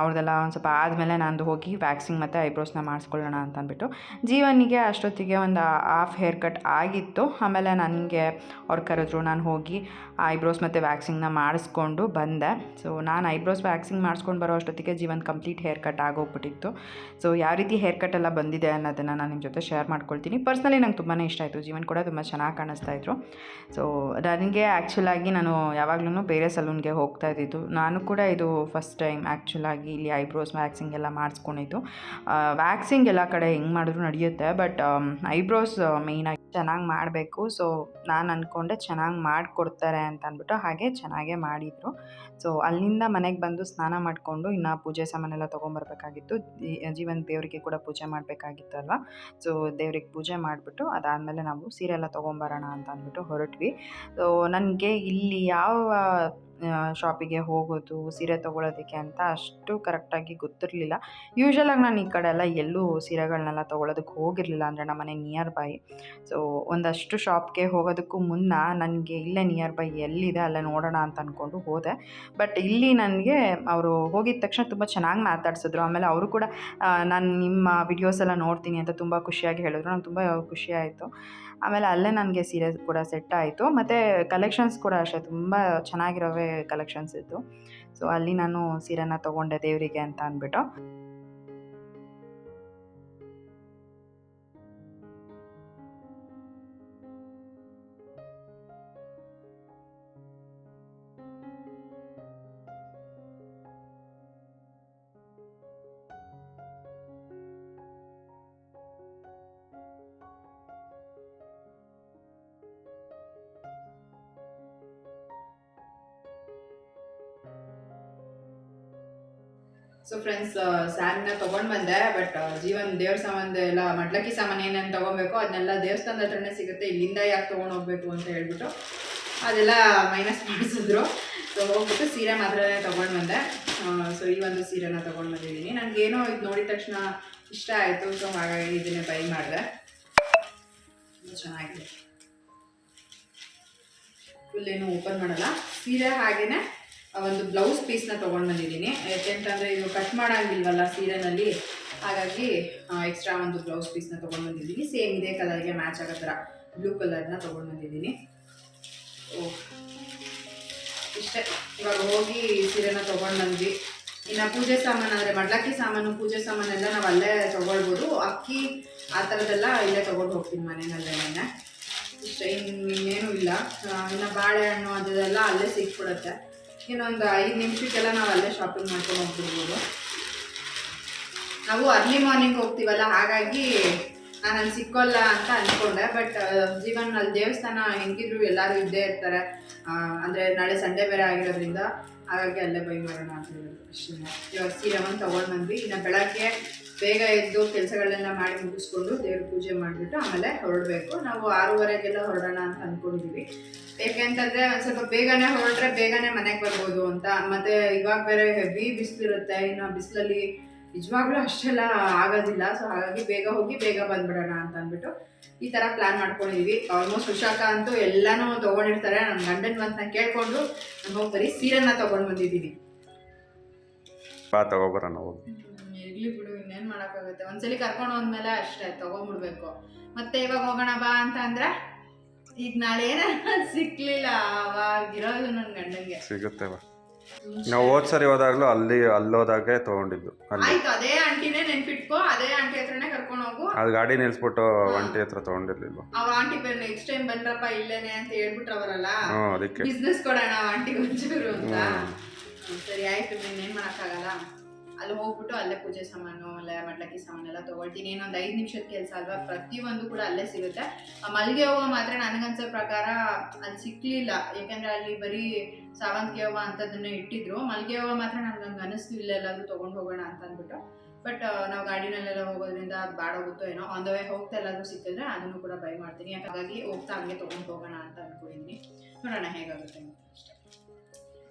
ಅವ್ರದ್ದೆಲ್ಲ ಒಂದು ಸ್ವಲ್ಪ ಆದಮೇಲೆ ನಾನು ಹೋಗಿ ವ್ಯಾಕ್ಸಿಂಗ್ ಮತ್ತು ಐಬ್ರೋಸ್ನ ಮಾಡಿಸ್ಕೊಳ್ಳೋಣ ಅಂತ ಅಂದ್ಬಿಟ್ಟು ಜೀವನಿಗೆ ಅಷ್ಟೊತ್ತಿಗೆ ಒಂದು ಹಾಫ್ ಹೇರ್ ಕಟ್ ಆಗಿತ್ತು. ಆಮೇಲೆ ನನಗೆ ಅವ್ರು ಕರೆದ್ರು ನಾನು ಹೋಗಿ ಐಬ್ರೋಸ್ ಮತ್ತು ವ್ಯಾಕ್ಸಿಂಗ್ನ ಮಾಡಿಸ್ಕೊಂಡು ಬಂದೆ. ಸೊ ನಾನು ಐಬ್ರೋಸ್ ವ್ಯಾಕ್ಸಿಂಗ್ ಮಾಡಿಸ್ಕೊಂಡು ಬರೋ ಅಷ್ಟೊತ್ತಿಗೆ ಜೀವನ್ ಕಂಪ್ಲೀಟ್ ಹೇರ್ ಕಟ್ ಆಗೋಗ್ಬಿಟ್ಟಿತ್ತು. ಸೊ ಯಾವ ರೀತಿ ಹೇರ್ ಕಟ್ ಎಲ್ಲ ಬಂದಿದೆ ಅನ್ನೋದನ್ನು ನಾನು ನಿಮ್ಮ ಜೊತೆ ಶೇರ್ ಮಾಡ್ಕೊಳ್ತೀನಿ. ಪರ್ಸ್ನಲಿ ನಂಗೆ ತುಂಬಾ ಇಷ್ಟ ಆಯಿತು. ಜೀವನ್ ಕೂಡ ತುಂಬ ಚೆನ್ನಾಗಿ ಕಾಣಿಸ್ತಾ ಇದ್ರು. ಸೊ ನನಗೆ ಆ್ಯಕ್ಚುಲಾಗಿ ನಾನು ಯಾವಾಗ್ಲೂ ಬೇರೆ ಸಲೂನ್ಗೆ ಹೋಗ್ತಾ ಇದ್ದಿದ್ದು. ನಾನು ಕೂಡ ಇದು ಫಸ್ಟ್ ಟೈಮ್ ಆ್ಯಕ್ಚುಲಾಗಿ ಇಲ್ಲಿ ಐಬ್ರೋಸ್ ವ್ಯಾಕ್ಸಿಂಗ್ ಎಲ್ಲ ಮಾಡಿಸ್ಕೊಂಡಿದ್ದು. ವ್ಯಾಕ್ಸಿಂಗ್ ಎಲ್ಲ ಕಡೆ ಹೆಂಗೆ ಮಾಡಿದ್ರು ನಡೆಯುತ್ತೆ ಬಟ್ ಐಬ್ರೋಸ್ ಮೇಯ್ನಾಗಿ ಚೆನ್ನಾಗಿ ಮಾಡಬೇಕು. ಸೊ ನಾನು ಅಂದ್ಕೊಂಡೆ ಚೆನ್ನಾಗಿ ಮಾಡಿಕೊಡ್ತಾರೆ ಅಂತ ಅಂದ್ಬಿಟ್ಟು ಹಾಗೆ ಚೆನ್ನಾಗೇ ಮಾಡಿದರು. ಸೊ ಅಲ್ಲಿಂದ ಮನೆಗೆ ಬಂದು ಸ್ನಾನ ಮಾಡಿಕೊಂಡು ಇನ್ನು ಪೂಜೆ ಸಾಮಾನೆಲ್ಲ ತೊಗೊಂಬರ್ಬೇಕಾಗಿತ್ತು. ಜೀವನ್ ದೇವರಿಗೆ ಕೂಡ ಪೂಜೆ ಮಾಡಬೇಕಾಗಿತ್ತು ಅಲ್ವಾ? ಸೊ ದೇವ್ರಿಗೆ ಪೂಜೆ ಮಾಡಿಬಿಟ್ಟು ಅದಾದಮೇಲೆ ನಾವು ಸೀರೆ ಎಲ್ಲ ತೊಗೊಂಬರೋಣ ಅಂತ ಅಂದ್ಬಿಟ್ಟು ಹೊರಟ್ವಿ. ಸೊ ನನಗೆ ಇಲ್ಲಿ ಯಾವ ಶಾಪಿಗೆ ಹೋಗೋದು, ಸೀರೆ ತೊಗೊಳೋದಕ್ಕೆ ಅಂತ ಅಷ್ಟು ಕರೆಕ್ಟಾಗಿ ಗೊತ್ತಿರಲಿಲ್ಲ. ಯೂಶ್ವಲಾಗಿ ನಾನು ಈ ಕಡೆ ಎಲ್ಲ ಎಲ್ಲೂ ಸೀರೆಗಳನ್ನೆಲ್ಲ ತೊಗೊಳೋದಕ್ಕೆ ಹೋಗಿರಲಿಲ್ಲ ಅಂದರೆ ನಮ್ಮ ಮನೆ ನಿಯರ್ ಬೈ ಸೊ ಒಂದಷ್ಟು ಶಾಪ್ಗೆ ಹೋಗೋದಕ್ಕೂ ಮುನ್ನ ನನಗೆ ಇಲ್ಲೇ ನಿಯರ್ ಬೈ ಎಲ್ಲಿದೆ ಅಲ್ಲೇ ನೋಡೋಣ ಅಂತ ಅಂದ್ಕೊಂಡು ಹೋದೆ. ಬಟ್ ಇಲ್ಲಿ ನನಗೆ ಅವರು ಹೋಗಿದ ತಕ್ಷಣ ತುಂಬ ಚೆನ್ನಾಗಿ ಮಾತಾಡ್ಸಿದ್ರು. ಆಮೇಲೆ ಅವರು ಕೂಡ ನಾನು ನಿಮ್ಮ ವಿಡಿಯೋಸ್ ಎಲ್ಲ ನೋಡ್ತೀನಿ ಅಂತ ತುಂಬ ಖುಷಿಯಾಗಿ ಹೇಳಿದ್ರು. ನಂಗೆ ತುಂಬ ಖುಷಿ ಆಯಿತು. ಆಮೇಲೆ ಅಲ್ಲೇ ನನಗೆ ಸೀರೆ ಕೂಡ ಸೆಟ್ ಆಯಿತು. ಮತ್ತು ಕಲೆಕ್ಷನ್ಸ್ ಕೂಡ ಅಷ್ಟೇ, ತುಂಬ ಚೆನ್ನಾಗಿರೋವೆ ಕಲೆಕ್ಷನ್ಸ್ ಇತ್ತು. ಸೊ ಅಲ್ಲಿ ನಾನು ಸೀರೆನ ತೊಗೊಂಡೆ ದೇವರಿಗೆ ಅಂತ ಅಂದ್ಬಿಟ್ಟು. ಸೊ ಫ್ರೆಂಡ್ಸ್ ಸ್ಯಾರಿನ ತೊಗೊಂಡು ಬಂದೆ ಬಟ್ ಜೀವನ್ ದೇವ್ರ ಸಾಮಾನು ಎಲ್ಲ, ಮಡ್ಲಕ್ಕಿ ಸಾಮಾನು ಏನೇನು ತೊಗೊಬೇಕು ಅದನ್ನೆಲ್ಲ ದೇವಸ್ಥಾನದ ಹತ್ರನೇ ಸಿಗುತ್ತೆ, ಇಲ್ಲಿಂದ ಯಾಕೆ ತೊಗೊಂಡು ಹೋಗ್ಬೇಕು ಅಂತ ಹೇಳ್ಬಿಟ್ಟು ಅದೆಲ್ಲ ಮೈನಸ್ ಮಾಡಿಸಿದ್ರು. ಸೊ ಹೋಗ್ಬಿಟ್ಟು ಸೀರೆ ಮಾತ್ರನೇ ತೊಗೊಂಡು ಬಂದೆ. ಸೊ ಈ ಒಂದು ಸೀರೆನ ತೊಗೊಂಡು ಬಂದಿದ್ದೀನಿ. ನನಗೇನೋ ಇದು ನೋಡಿದ ತಕ್ಷಣ ಇಷ್ಟ ಆಯಿತು ಸೊ ಹಾಗಾಗಿ ಇದನ್ನೇ ಬೈ ಮಾಡಿದೆ. ಚೆನ್ನಾಗಿದೆ. ಫುಲ್ ಏನು ಓಪನ್ ಮಾಡಲ್ಲ. ಸೀರೆ ಹಾಗೇನೆ ಆ ಒಂದು ಬ್ಲೌಸ್ ಪೀಸ್ನ ತೊಗೊಂಡು ಬಂದಿದ್ದೀನಿ. ಯಾಕೆಂತಂದರೆ ಇದು ಕಟ್ ಮಾಡೋಂಗಿಲ್ವಲ್ಲ ಸೀರೆನಲ್ಲಿ. ಹಾಗಾಗಿ ಎಕ್ಸ್ಟ್ರಾ ಒಂದು ಬ್ಲೌಸ್ ಪೀಸ್ನ ತೊಗೊಂಡು ಬಂದಿದ್ದೀನಿ. ಸೇಮ್ ಇದೇ ಕಲರ್ಗೆ ಮ್ಯಾಚ್ ಆಗೋ ಥರ ಬ್ಲೂ ಕಲರ್ನ ತೊಗೊಂಡು ಬಂದಿದ್ದೀನಿ. ಓ, ಇಷ್ಟೇ. ಇವಾಗ ಹೋಗಿ ಸೀರೆನ ತೊಗೊಂಡು ಬಂದ್ವಿ. ಇನ್ನು ಪೂಜೆ ಸಾಮಾನು ಅಂದರೆ ಮಡ್ಲಕ್ಕಿ ಸಾಮಾನು, ಪೂಜೆ ಸಾಮಾನೆಲ್ಲ ನಾವು ಅಲ್ಲೇ ತೊಗೊಳ್ಬೋದು. ಅಕ್ಕಿ ಆ ಥರದ್ದೆಲ್ಲ ಇಲ್ಲೇ ತೊಗೊಂಡು ಹೋಗ್ತೀನಿ ಮನೆಯಲ್ಲೇ ಇಷ್ಟೇ ಇನ್ನು ಇನ್ನೇನು ಇಲ್ಲ. ಇನ್ನು ಬಾಳೆಹಣ್ಣು ಅದೆಲ್ಲ ಅಲ್ಲೇ ಸಿಕ್ಬಿಡುತ್ತೆ. ಇನ್ನೊಂದು ಐದು ನಿಮಿಷಕ್ಕೆಲ್ಲ ನಾವು ಅಲ್ಲೇ ಶಾಪಿಂಗ್ ಮಾಡ್ಕೊಂಡು ಹೋಗ್ಬಿಡ್ಬೋದು. ನಾವು ಅರ್ಲಿ ಮಾರ್ನಿಂಗ್ ಹೋಗ್ತೀವಲ್ಲ, ಹಾಗಾಗಿ ನಾನು ಅಲ್ಲಿ ಸಿಕ್ಕೋಲ್ಲ ಅಂತ ಅಂದ್ಕೊಂಡೆ ಬಟ್ ಜೀವನ್ ಅಲ್ಲಿ ದೇವಸ್ಥಾನ ಹೆಂಗಿದ್ರು ಎಲ್ಲರೂ ಇದ್ದೇ ಇರ್ತಾರೆ. ಅಂದರೆ ನಾಳೆ ಸಂಡೇ ಬೇರೆ ಆಗಿರೋದ್ರಿಂದ ಹಾಗಾಗಿ ಅಲ್ಲೇ ಬೈ ಮಾಡೋಣ ಅಂತ ಹೇಳಿದ್ರು. ಅಷ್ಟೇ. ಇವಾಗ ಸೀರೆ ಒಂದು ತೊಗೊಂಡು ಬಂದ್ವಿ. ಇನ್ನು ಬೆಳಗ್ಗೆ ಬೇಗ ಎದ್ದು ಕೆಲಸಗಳನ್ನೆಲ್ಲ ಮಾಡಿ ಮುಗಿಸ್ಕೊಂಡು ದೇವ್ರ ಪೂಜೆ ಮಾಡಿಬಿಟ್ಟು ಆಮೇಲೆ ಹೊರಡಬೇಕು. ನಾವು ಆರೂವರೆಗೆಲ್ಲ ಹೊರಡೋಣ ಅಂತ ಅಂದ್ಕೊಂಡಿದ್ದೀವಿ ಯಾಕೆಂತಂದ್ರೆ ಒಂದು ಸ್ವಲ್ಪ ಬೇಗನೆ ಹೊರಟ್ರೆ ಬೇಗನೆ ಮನೆಗೆ ಬರ್ಬೋದು ಅಂತ. ಮತ್ತು ಇವಾಗ ಬೇರೆ ಹೆವಿ ಬಿಸಿಲಿರುತ್ತೆ. ಇನ್ನು ಬಿಸಿಲಲ್ಲಿ ನಿಜವಾಗ್ಲೂ ಅಷ್ಟೆಲ್ಲ ಆಗೋದಿಲ್ಲ. ಸೊ ಹಾಗಾಗಿ ಬೇಗ ಹೋಗಿ ಬೇಗ ಬಂದ್ಬಿಡೋಣ ಅಂತ ಅಂದ್ಬಿಟ್ಟು ಈ ಥರ ಪ್ಲಾನ್ ಮಾಡ್ಕೊಂಡಿದ್ವಿ. ಆಲ್ಮೋಸ್ಟ್ ಉಷಾಕ ಅಂತೂ ಎಲ್ಲಾನು ತೊಗೊಂಡಿರ್ತಾರೆ. ನನ್ನ ಗಂಡನ ಮಾತನ್ನ ಕೇಳ್ಕೊಂಡು ನಾನು ಬರೀ ಸೀರೆನ ತೊಗೊಂಡು ಬಂದಿದ್ದೀನಿ. ಬಾ ತಗೋಬರೋಣ ಹೋಗಿ. ಇರ್ಲಿ ಬಿಡು ಇನ್ನೇನು ಮಾಡೋಕ್ಕಾಗುತ್ತೆ. ಒಂದ್ಸಲಿ ಕರ್ಕೊಂಡು ಹೋದ್ಮೇಲೆ ಅಷ್ಟೇ ತೊಗೊಂಡ್ಬಿಡ್ಬೇಕು ಮತ್ತೆ ಇವಾಗ ಹೋಗೋಣ ಬಾ ಅಂತ ಅಂದ್ರೆ ಈಗ ನಾಳೆ ಏನಾರ ಸಿಕ್ಲಿಲ್ಲ. ಅವಾಗಿರೋದು ನನ್ನ ಗಂಡನಿಗೆ. ಸಿಗುತ್ತೆ ಬಾ. ನಾವು ಹೋದ್ ಸರಿ ಹೋದಾಗ್ಲೂ ಅಲ್ಲಿ ಅಲ್ಲೋದಾಗೆ ತಗೊಂಡಿದ್ದು ಅಲ್ಲಿ. ಆಯ್ತು ಅದೇ ಆಂಟಿನೇ ನೆನ್ಪಿಟ್ಕೋ ಅದೇ ಆಂಟಿ ಹತ್ರನೇ ಕರ್ಕೊಂಡು ಹೋಗು. ಅದು ಗಾಡಿ ನಿಲ್ಸ್ಬಿಟ್ಟು ಒಂಟಿ ಹತ್ರ ತೊಗೊಂಡಿರ್ಲಿಲ್ವ. ಅವ್ರ ಆಂಟಿ ಬೇರೆ ನೆಕ್ಸ್ಟ್ ಟೈಮ್ ಬಂದ್ರಪ್ಪ ಇಲ್ಲೇನೆ ಅಂತ ಹೇಳ್ಬಿಟ್ರವರಲ್ಲ ಹ್ಞೂ ಅದಕ್ಕೆ. ಬಿಸ್ನೆಸ್ ಕೊಡೋಣ ಆಂಟಿ ಒಂಚೂರು ಅಂತ. ಹ್ಮ್. ಹ್ಮ್, ಸರಿ ಆಯ್ತು ಇನ್ನೇನು ಮಾಡೋಕ್ಕಾಗಲ್ಲ. ಅಲ್ಲಿ ಹೋಗ್ಬಿಟ್ಟು ಅಲ್ಲೇ ಪೂಜೆ ಸಾಮಾನು ಅಲ್ಲೇ ಮಡ್ಲಕ್ಕಿ ಸಾಮಾನೆಲ್ಲ ತಗೊಳ್ತೀನಿ. ಏನೊಂದು ಐದು ನಿಮಿಷದ ಕೆಲಸ ಅಲ್ವಾ? ಪ್ರತಿಯೊಂದು ಕೂಡ ಅಲ್ಲೇ ಸಿಗುತ್ತೆ. ಆ ಮಲ್ಲಿಗೆ ಹೂವು ಮಾತ್ರ ನನಗನ್ಸೋ ಪ್ರಕಾರ ಅಲ್ಲಿ ಸಿಕ್ಲಿಲ್ಲ. ಯಾಕಂದ್ರೆ ಅಲ್ಲಿ ಬರೀ ಸಾವಂತಿಗೆ ಹೂವು ಅಂಥದ್ದನ್ನ ಇಟ್ಟಿದ್ರು ಮಲ್ಲಿಗೆ ಹೂವು ಮಾತ್ರ ನನಗೆ ಅನಿಸ್ತು ಇಲ್ಲೆಲ್ಲಾದ್ರೂ ತೊಗೊಂಡು ಹೋಗೋಣ ಅಂತ ಅಂದ್ಬಿಟ್ಟು. ಬಟ್ ನಾವು ಗಾಡಿನಲ್ಲೆಲ್ಲ ಹೋಗೋದ್ರಿಂದ ಅದು ಬಾಡೋಗುತ್ತೋ ಏನೋ ಆನ್ ದ ವೇ ಹೋಗ್ತಾ ಎಲ್ಲಾದ್ರೂ ಸಿಕ್ಕಿದ್ರೆ ಅದನ್ನು ಕೂಡ ಬೈ ಮಾಡ್ತೀನಿ. ಹಾಗಾಗಿ ಹೋಗ್ತಾ ಹಂಗೆ ತೊಗೊಂಡು ಹೋಗೋಣ ಅಂತ ಅಂದ್ಕೊಂಡಿದ್ದೀನಿ ನೋಡೋಣ ಹೇಗಾಗುತ್ತೆ ಅಂತ ಅಷ್ಟೇ.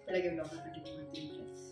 ಬೆಳಗ್ಗೆ ಬ್ಲಾಗ್ನ ಕಂಟಿನ್ಯೂ ಮಾಡ್ತೀನಿ ಫ್ರೆಂಡ್ಸ್